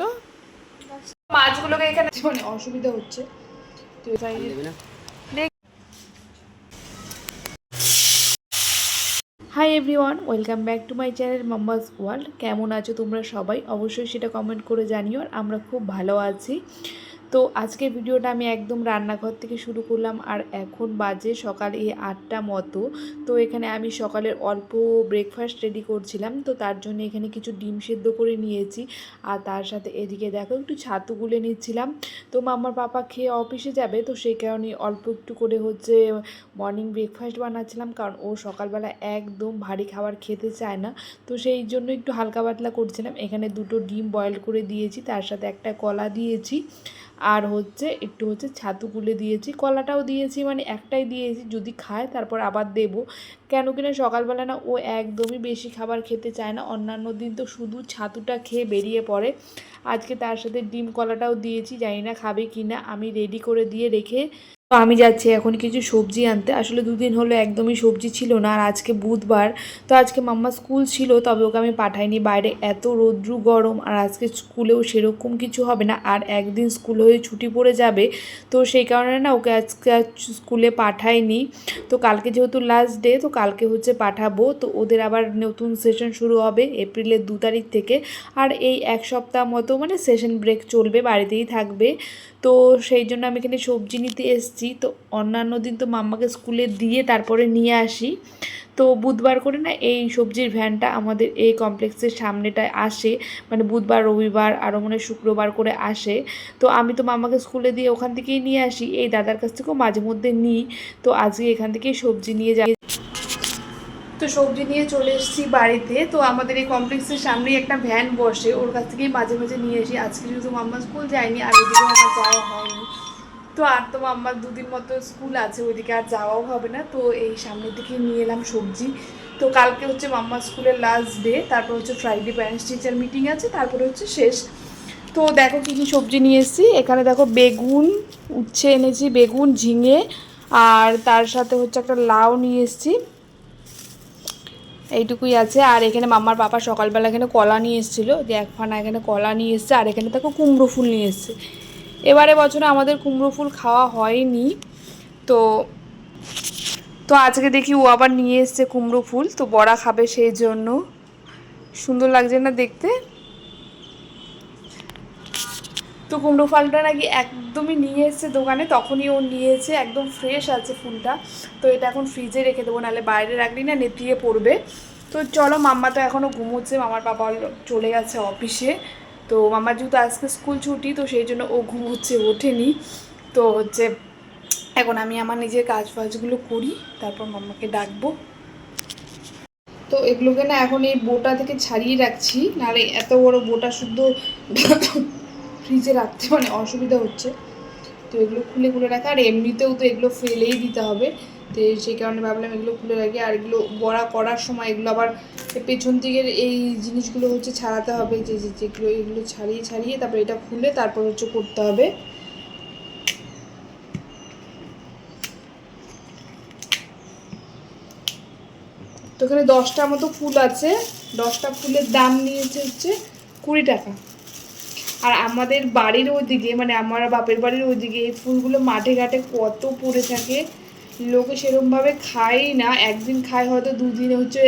তো। মাছগুলোকে এখানে মানে অসুবিধা হচ্ছে। তো তাই hi everyone welcome back to my channel mamba's world কেমন আছো তোমরা সবাই? অবশ্যই সেটা কমেন্ট করে জানিও আর আমরা খুব ভালো আছি। তো আজকের ভিডিওটা আমি একদম রান্নাঘর থেকে শুরু করলাম আর এখন বাজে সকাল এই আটটা মতো। তো এখানে আমি সকালের অল্প ব্রেকফাস্ট রেডি করছিলাম। তো তার জন্য এখানে কিছু ডিম সেদ্ধ করে নিয়েছি। আর তার সাথে এদিকে দেখো একটু ছাতু গুলে নিচ্ছিলাম। তো মাম্মার পাপা খেয়ে অফিসে যাবে। তো সেই কারণে অল্প একটু করে হচ্ছে মর্নিং ব্রেকফাস্ট বানাচ্ছিলাম। কারণ ও সকালবেলা একদম ভারী খাবার খেতে চায় না। তো সেই জন্য একটু হালকা পাতলা করছিলাম। এখানে দুটো ডিম বয়েল করে দিয়েছি। তার সাথে একটা কলা দিয়েছি। আর হচ্ছে একটু হচ্ছে ছাতু গুলে দিয়েছি, কলাটাও দিয়েছি মানে একটাই দিয়েছি, যদি খায় তারপর আবার দেবো। কেন কিনা সকালবেলা না ও একদমই বেশি খাবার খেতে চায় না, অন্যান্য দিন তো শুধু ছাতুটা খেয়ে বেরিয়ে পড়ে। আজকে তার সাথে ডিম কলাটাও দিয়েছি, জানি না খাবে কি না আমি রেডি করে দিয়ে রেখে আমি যাচ্ছি, এখন কিছু সবজি আনতে। আসলে দুদিন হলো একদমই সবজি ছিল না, আর আজকে বুধবার। তো আজকে মাম্মা স্কুল ছিল, তবে ওকে আমি পাঠাইনি বাইরে। এত রৌদ্রু, গরম, আর আজকে স্কুলেও সেরকম কিছু হবে না। আর একদিন স্কুল হয়ে ছুটি পড়ে যাবে, তো সেই কারণে না ওকে আজকে স্কুলে পাঠাইনি। তো কালকে যেহেতু লাস্ট ডে তো কালকে হচ্ছে পাঠাবো। তো ওদের আবার নতুন সেশন শুরু হবে এপ্রিলের দু তারিখ থেকে। আর এই এক সপ্তাহ মতো মানে সেশন ব্রেক চলবে, বাড়িতেই থাকবে। তো সেই জন্য আমি এখানে সবজি নিতে এসেছি। তো অন্যান্য দিন তো মাম্মাকে স্কুলে দিয়ে তারপরে নিয়ে আসি। তো বুধবার করে না এই সবজির ভ্যানটা আমাদের এই কমপ্লেক্সের সামনেটায় আসে। মানে বুধবার, রবিবার, আরও মানে শুক্রবার করে আসে। তো আমি তো মামাকে স্কুলে দিয়ে ওখান থেকেই নিয়ে আসি। এই দাদার কাছ থেকেও মাঝে মধ্যে নিই। তো আজকে এখান থেকেই সবজি নিয়ে যাই। তো সবজি নিয়ে চলে এসেছি বাড়িতে। তো আমাদের এই কমপ্লেক্সের সামনেই একটা ভ্যান বসে। ওর কাছ থেকেই মাঝে মাঝে নিয়ে আসি। আজকে যেহেতু মাম্মা স্কুল যায়নি, আর ওদিকেও আমার যাওয়া হয়নি। তো আর তো মাম্মার দুদিন মতো স্কুল আছে, ওইদিকে আর যাওয়াও হবে না। তো এই সামনের দিকে নিয়ে এলাম সবজি। তো কালকে হচ্ছে মাম্মার স্কুলের লাস্ট ডে তারপর হচ্ছে ফ্রাইডে প্যারেন্টস টিচার মিটিং আছে, তারপরে হচ্ছে শেষ। তো দেখো কী কী সবজি নিয়ে এসেছি। এখানে দেখো বেগুন, উচ্ছে এনেছি, বেগুন, ঝিঙে, আর তার সাথে হচ্ছে একটা লাউ নিয়ে এসেছি। এইটুকুই আছে। আর এখানে মামার পাপা সকালবেলা এখানে কলা নিয়ে এসেছিল। যে এক ফানা এখানে কলা নিয়ে এসছে, আর এখানে তাকে কুমড়ো ফুল নিয়ে এসছে। এবারে বছরে আমাদের কুমড়ো ফুল খাওয়া হয়নি। তো তো আজকে দেখি ও আবার নিয়ে এসছে কুমড়ো ফুল। তো বড়া খাবে সেই জন্য। সুন্দর লাগছে না দেখতে? তো কুমড়ো ফলটা নাকি একদমই নিয়ে এসছে দোকানে, তখনই ও নিয়েছে, একদম ফ্রেশ আছে ফুলটা। তো এটা এখন ফ্রিজে রেখে দেবো, নাহলে বাইরে রাখলি না, নেতিয়ে পড়বে। তো চলো মাম্মা তো এখনও ঘুমোচ্ছে, মামার বাবা চলে গেছে অফিসে তো মামার যেহেতু আজকে স্কুল ছুটি, তো সেই জন্য ও ঘুমোচ্ছে, ওঠেনি। তো হচ্ছে এখন আমি আমার নিজের কাজ ফাজগুলো করি, তারপর মাম্মাকে ডাকবো। তো এগুলোকে না এখন এই বোটা থেকে ছাড়িয়ে রাখছি, নাহলে এত বড় বোটা শুদ্ধ ফ্রিজে রাখতে মানে অসুবিধা হচ্ছে। তো এগুলো খুলে খুলে রাখা, আর এমনিতেও তো এগুলো ফেলেই দিতে হবে। তো সেই কারণে ভাবলাম এগুলো খুলে রাখি, আর এগুলো বড়া করার সময় এগুলো আবার পেছন দিকের এই জিনিসগুলো হচ্ছে ছাড়াতে হবে, যে যেগুলো এগুলো ছাড়িয়ে ছাড়িয়ে তারপর এটা খুলে তারপর হচ্ছে করতে হবে। তো এখানে দশটা মতো ফুল আছে, দশটা ফুলের দাম নিয়েছে হচ্ছে কুড়ি টাকা। আর আমাদের বাড়ির ওইদিকে মানে আমার বাপের বাড়ির ওইদিকে এই ফুলগুলো মাঠে ঘাটে কত পড়ে থাকে। লোকে সেরমভাবে খায় না। একদিন খায় হয়তো, দুদিন হচ্ছে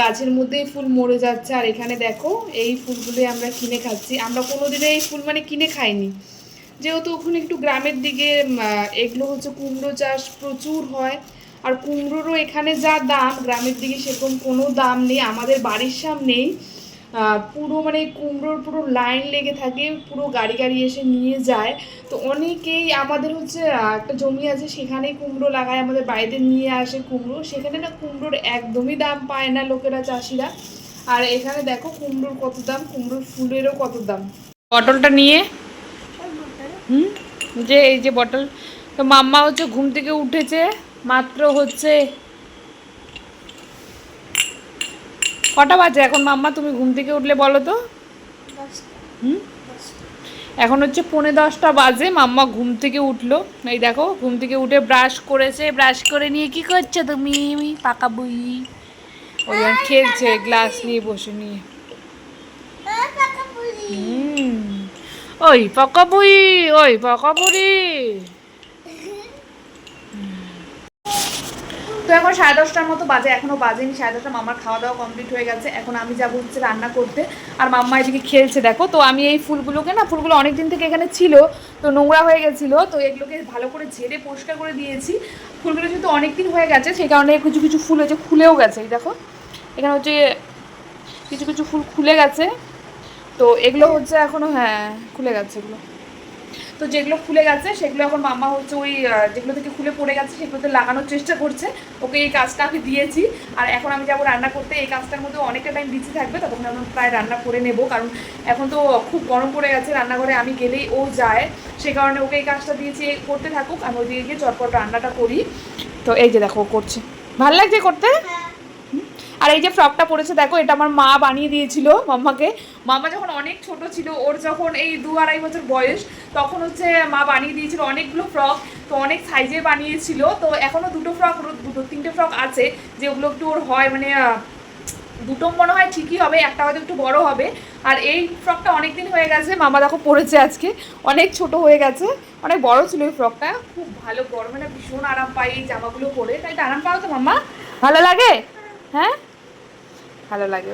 গাছের মধ্যেই ফুল মরে যাচ্ছে। আর এখানে দেখো, এই ফুলগুলোই আমরা কিনে খাচ্ছি। আমরা কোনো দিনে এই ফুল মানে কিনে খাইনি। যেহেতু ওখানে একটু গ্রামের দিকে এগুলো হচ্ছে কুমড়ো চাষ প্রচুর হয়। আর কুমড়োরও এখানে যা দাম, গ্রামের দিকে সেরকম কোনো দাম নেই। আমাদের বাড়ির সামনেই পুরো মানে কুমড়োর পুরো লাইন লেগে থাকে পুরো গাড়ি গাড়ি এসে নিয়ে যায়। তো অনেকেই আমাদের হচ্ছে একটা জমি আছে সেখানেই কুমড়ো লাগায় আমাদের বাড়িতে নিয়ে আসে কুমড়ো। সেখানে না কুমড়োর একদমই দাম পায় না লোকেরা চাষিরা। আর এখানে দেখো কুমড়োর কত দাম কুমড়োর ফুলেরও কত দাম। বটলটা নিয়ে? হুম? যে এই যে বটল তো মাম্মা হচ্ছে ঘুম থেকে উঠেছে মাত্র হচ্ছে কটা বাজে? এখন মাম্মা, তুমি ঘুম থেকে উঠলে বলো তো। হুম? এখন হচ্ছে পৌনে দশটা বাজে, মাম্মা ঘুম থেকে উঠল। এই দেখো, ঘুম থেকে উঠে ব্রাশ করেছে, ব্রাশ করে নিয়ে কি করছ তুমি? পাকা বই। ওই খেলছে, গ্লাস নিয়ে বসে নিয়ে। ওই পকা বই, ওই পকা বুড়ি। তো এখন সাড়ে দশটার মতো বাজে, এখনও বাজেনি, সাড়ে দশটা মামার খাওয়া দাওয়া কমপ্লিট হয়ে গেছে, এখন আমি যাব হচ্ছে রান্না করতে, আর মাম্মা এদিকে খেলছে, দেখো, তো আমি এই ফুলগুলোকে না, ফুলগুলো অনেক দিন থেকে এখানে ছিল, তো নোংরা হয়ে গেছিল, তো এগুলোকে ভালো করে ঝেড়ে পরিষ্কার করে দিয়েছি, ফুলগুলো যেহেতু অনেক দিন হয়ে গেছে, সেই কারণে কিছু কিছু ফুল হয়েছে, খুলেও গেছে, এই দেখো, এখানে হচ্ছে কিছু কিছু ফুল খুলে গেছে, তো এগুলো হচ্ছে এখনও হ্যাঁ খুলে গেছে এগুলো। তো যেগুলো খুলে গেছে, সেগুলো এখন মামা হচ্ছে ওই যেগুলো থেকে খুলে পড়ে গেছে, সেগুলোতে লাগানোর চেষ্টা করছে। ওকে এই কাজটা আমি দিয়েছি। আর এখন আমি যাব রান্না করতে। এই কাজটার মধ্যে অনেকটা টাইম বিজি থাকবে তখন আমি প্রায় রান্না করে নেব। কারণ এখন তো খুব গরম পড়ে গেছে, রান্নাঘরে আমি গেলেই ও যায়। সে কারণে ওকে এই কাজটা দিয়েছি করতে থাকুক। আমি ওইদিকে গিয়ে চটপট রান্নাটা করি। তো এই যে দেখো করছে। ভালো লাগছে করতে? আর এই যে ফ্রকটা পরেছে, দেখো, এটা আমার মা বানিয়ে দিয়েছিল মাম্মাকে। মামা যখন অনেক ছোট ছিল, ওর যখন এই দু আড়াই বছর বয়স, তখন হচ্ছে মা বানিয়ে দিয়েছিল অনেকগুলো ফ্রক তো অনেক সাইজে বানিয়েছিল। তো এখনও দুটো ফ্রক দুটো, তিনটে ফ্রক আছে, যেগুলো একটু ওর হয় মানে দুটো মনে হয় ঠিকই হবে, একটা হয়তো একটু বড় হবে। আর এই ফ্রকটা অনেক দিন হয়ে গেছে মামা দেখো পরেছে আজকে। অনেক ছোট হয়ে গেছে, অনেক বড় ছিল এই ফ্রকটা খুব ভালো গরমে না ভীষণ আরাম পাই এই জামাগুলো পরে। তাই তো আরাম পাও তো মামা ভালো লাগে? হ্যাঁ? ভালো লাগে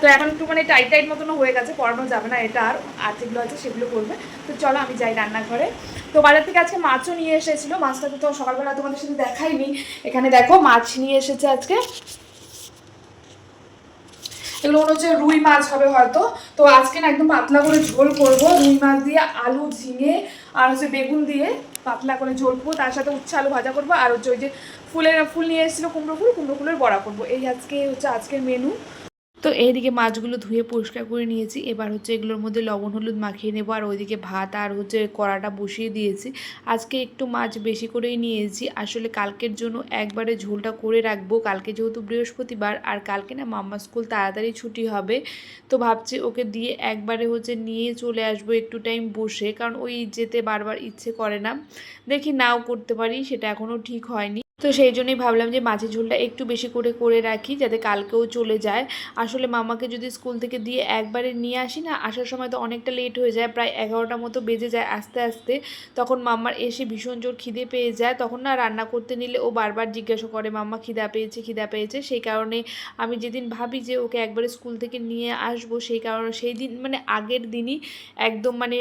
তো এখন একটু মানে টাইট টাইট মতনও হয়ে গেছে, পড়ানো যাবে না এটা আর আর যেগুলো আছে সেগুলো করবে। তো চলো আমি যাই রান্নাঘরে। তো বাজার থেকে আজকে মাছও নিয়ে এসেছিল, মাছটা তো সকালবেলা তোমাদের সাথে দেখাইনি। এখানে দেখো মাছ নিয়ে এসেছে আজকে। এগুলো মনে হচ্ছে রুই মাছ হবে হয়তো। তো আজকে না একদম পাতলা করে ঝোল করব, রুই মাছ দিয়ে আলু ঝিঙে আর হচ্ছে বেগুন দিয়ে। পাতলা করে ঝোল করব, তার সাথে উচ্ছে আলু ভাজা করব, আর হচ্ছে ওই যে ফুলের ফুল নিয়ে এসেছিল কুমড়ো ফুল, কুমড়ো ফুলের বড়া করব। এই আজকে হচ্ছে আজকের মেনু তো এইদিকে মাছগুলো ধুয়ে পরিষ্কার করে নিয়েছি। এবার হচ্ছে এগুলোর মধ্যে লবণ, হলুদ মাখিয়ে নেব। আর ওইদিকে ভাত আর হচ্ছে কড়াটা বসিয়ে দিয়েছি। আজকে একটু মাছ বেশি করেই নিয়েছি। আসলে কালকের জন্য একবারে ঝোলটা করে রাখব। কালকে যেহেতু বৃহস্পতিবার আর কালকে না মাম্মা স্কুল তাড়াতাড়ি ছুটি হবে, তো ভাবছি ওকে দিয়ে একবারে হচ্ছে নিয়ে চলে আসব একটু টাইম বসে। কারণ ওই যেতে বারবার ইচ্ছে করে না। দেখি নাও করতে পারি, সেটা এখনও ঠিক হয়নি। তো সেই জন্যই ভাবলাম যে মাছের ঝোলটা একটু বেশি করে করে রাখি যাতে কালকেও চলে যায়। আসলে মামাকে যদি স্কুল থেকে দিয়ে একবারে নিয়ে আসি না, আসার সময় তো অনেকটা লেট হয়ে যায়, প্রায় এগারোটা মতো বেজে যায় আস্তে আস্তে। তখন মাম্মার এসে ভীষণ জোর খিদে পেয়ে যায়। তখন না রান্না করতে নিলে ও বারবার জিজ্ঞাসা করে, মাম্মা খিদা পেয়েছে খিদা পেয়েছে। সেই কারণে আমি যেদিন ভাবি যে ওকে একবারে স্কুল থেকে নিয়ে আসব, সেই কারণে সেই দিন মানে আগের দিনই একদম মানে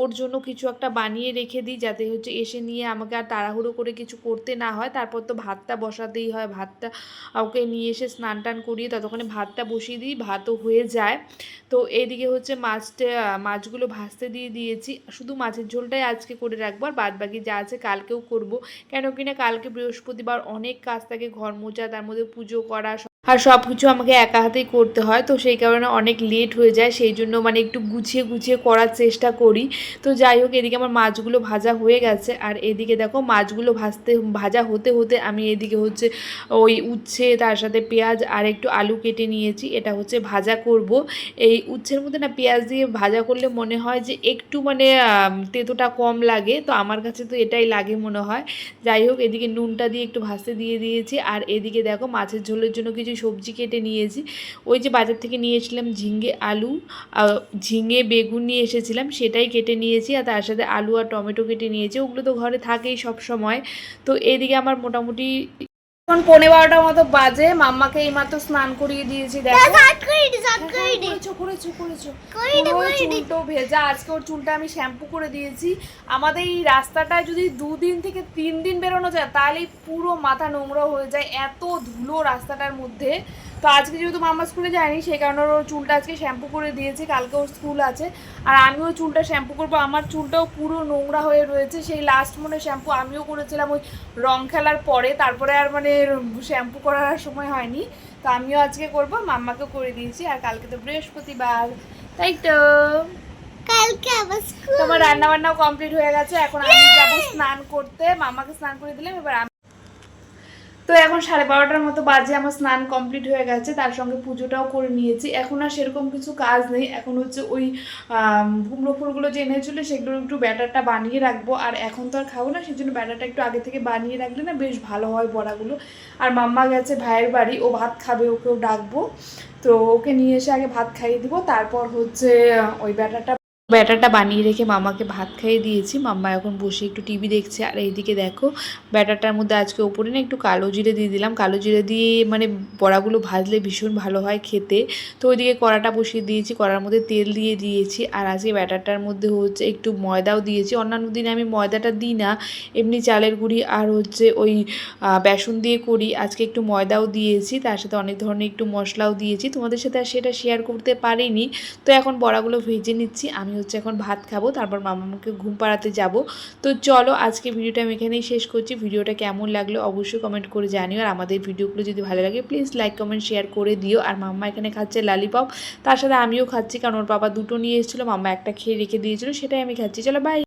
ওর জন্য কিছু একটা বানিয়ে রেখে দিই যাতে হচ্ছে এসে নিয়ে আমাকে আর তাড়াহুড়ো করে কিছু করতে না হয়। তারপর তো ভাতটা বসাতেই হয়। ভাতটা ওকে নিয়ে এসে স্নান টান করিয়ে ততক্ষণে ভাতটা বসিয়ে দিই, ভাতও হয়ে যায়। তো এইদিকে হচ্ছে মাছটা, মাছগুলো ভাসতে দিয়ে দিয়েছি। শুধু মাছের ঝোলটাই আজকে করে রাখব আর বাদ বাকি যা আছে কালকেও করব। কেন কিনা কালকে বৃহস্পতিবার অনেক কাজ থাকে, ঘর মোচা তার মধ্যে পুজো করা আর সব কিছু আমাকে একা হাতেই করতে হয়। তো সেই কারণে অনেক লেট হয়ে যায়। সেই জন্য মানে একটু গুছিয়ে গুছিয়ে করার চেষ্টা করি। তো যাই হোক, এদিকে আমার মাছগুলো ভাজা হয়ে গেছে। আর এদিকে দেখো, মাছগুলো ভাজতে, ভাজা হতে হতে আমি এদিকে হচ্ছে ওই উচ্ছে, তার সাথে পেঁয়াজ আর একটু আলু কেটে নিয়েছি। এটা হচ্ছে ভাজা করব। এই উচ্ছের মধ্যে না পেঁয়াজ দিয়ে ভাজা করলে মনে হয় যে একটু মানে তেঁতোটা কম লাগে। তো আমার কাছে তো এটাই লাগে মনে হয়। যাই হোক, এদিকে নুনটা দিয়ে একটু ভাজতে দিয়ে দিয়েছি। আর এদিকে দেখো, মাছের ঝোলের জন্য কিছু সবজি কেটে নিয়েছি। ওই যে বাজার থেকে নিয়েছিলাম ঝিঙে আলু ঝিঙে, বেগুন নিয়ে এসেছিলাম, সেটাই কেটে নিয়েছি আর তার সাথে আলু আর টমেটো কেটে নিয়েছি। ওগুলো তো ঘরে থাকেই সব সময় তো এদিকে আমার মোটামুটি এখন পনেরো বারোটার মতো বাজে মাম্মাকে এইমাত্র স্নান করিয়ে দিয়েছি দেখো। দি চুলটাও ভেজা আজকে ওর চুলটা আমি শ্যাম্পু করে দিয়েছি। আমাদের এই রাস্তাটায় যদি দুদিন থেকে তিন দিন বেরোনো যায় তাহলে পুরো মাথা নোংরা হয়ে যায় এত ধুলো রাস্তাটার মধ্যে। তো আজকে যেহেতু মামা স্কুলে যায়নি সেই কারণে ওর চুলটা আজকে শ্যাম্পু করে দিয়েছি কালকে ওর স্কুল আছে। আর আমিও চুলটা শ্যাম্পু করব আমার চুলটাও পুরো নোংরা হয়ে রয়েছে সেই লাস্ট মনে শ্যাম্পু আমিও করেছিলাম ওই রং খেলার পরে তারপরে আর মানে শ্যাম্পু করার সময় হয়নি। তো আমিও আজকে করব মাম্মাকেও করে দিয়েছি আর কালকে তো বৃহস্পতিবার। তাই তো। কালকে আবার তোমার রান্না বান্নাও কমপ্লিট হয়ে গেছে এখন আমি যাব স্নান করতে মামাকে স্নান করে দিলাম এবার তো এখন সাড়ে বারোটার মতো বাজে আমার স্নান কমপ্লিট হয়ে গেছে, তার সঙ্গে পুজোটাও করে নিয়েছি। এখন আর সেরকম কিছু কাজ নেই, এখন হচ্ছে ওই কুমড়ো ফুলগুলো যে এনেছিল সেগুলো একটু ব্যাটারটা বানিয়ে রাখব। আর এখন তো আর খাব না সেই জন্য ব্যাটারটা একটু আগে থেকে বানিয়ে রাখলে না বেশ ভালো হয় বড়াগুলো। আর মাম্মা গেছে ভাইয়ের বাড়ি, ও ভাত খাবে, ওকেও ডাকবো। তো ওকে নিয়ে এসে আগে ভাত খাইয়ে দিব, তারপর হচ্ছে ওই ব্যাটারটা ব্যাটারটা বানিয়ে রেখে মামাকে ভাত খাইয়ে দিয়েছি। মাম্মা এখন বসে একটু টিভি দেখছে। আর এইদিকে দেখো, ব্যাটারটার মধ্যে আজকে ওপরে না একটু কালো জিরে দিয়ে দিলাম। কালো জিরে দিয়ে মানে বড়াগুলো ভাজলে ভীষণ ভালো হয় খেতে। তো ওইদিকে কড়াটা বসিয়ে দিয়েছি, কড়ার মধ্যে তেল দিয়ে দিয়েছি। আর আজকে ব্যাটারটার মধ্যে হচ্ছে একটু ময়দাও দিয়েছি। অন্যান্য দিনে আমি ময়দাটা দিই না, এমনি চালের গুঁড়ি আর হচ্ছে ওই বেসন দিয়ে করি। আজকে একটু ময়দাও দিয়েছি, তার সাথে অনেক ধরনের একটু মশলাও দিয়েছি। তোমাদের সাথে আর সেটা শেয়ার করতে পারিনি। তো এখন বড়াগুলো ভেজে নিচ্ছি। আমি হচ্ছে এখন ভাত খাব, তারপর মামাকে ঘুম পাড়াতে যাব। তো চলো আজকে ভিডিওটা আমি এখানেই শেষ করছি। ভিডিওটা কেমন লাগল অবশ্যই কমেন্ট করে জানিও। আর আমাদের ভিডিওগুলো যদি ভালো লাগে প্লিজ লাইক কমেন্ট শেয়ার করে দিও। আর মাম্মা এখানে খাচ্ছে লালিপপ তার সাথে আমিও খাচ্ছি, কারণ ওর বাবা দুটো নিয়ে এসেছিল, মাম্মা একটা খেয়ে রেখে দিয়েছিলো, সেটাই আমি খাচ্ছি। চলো বাই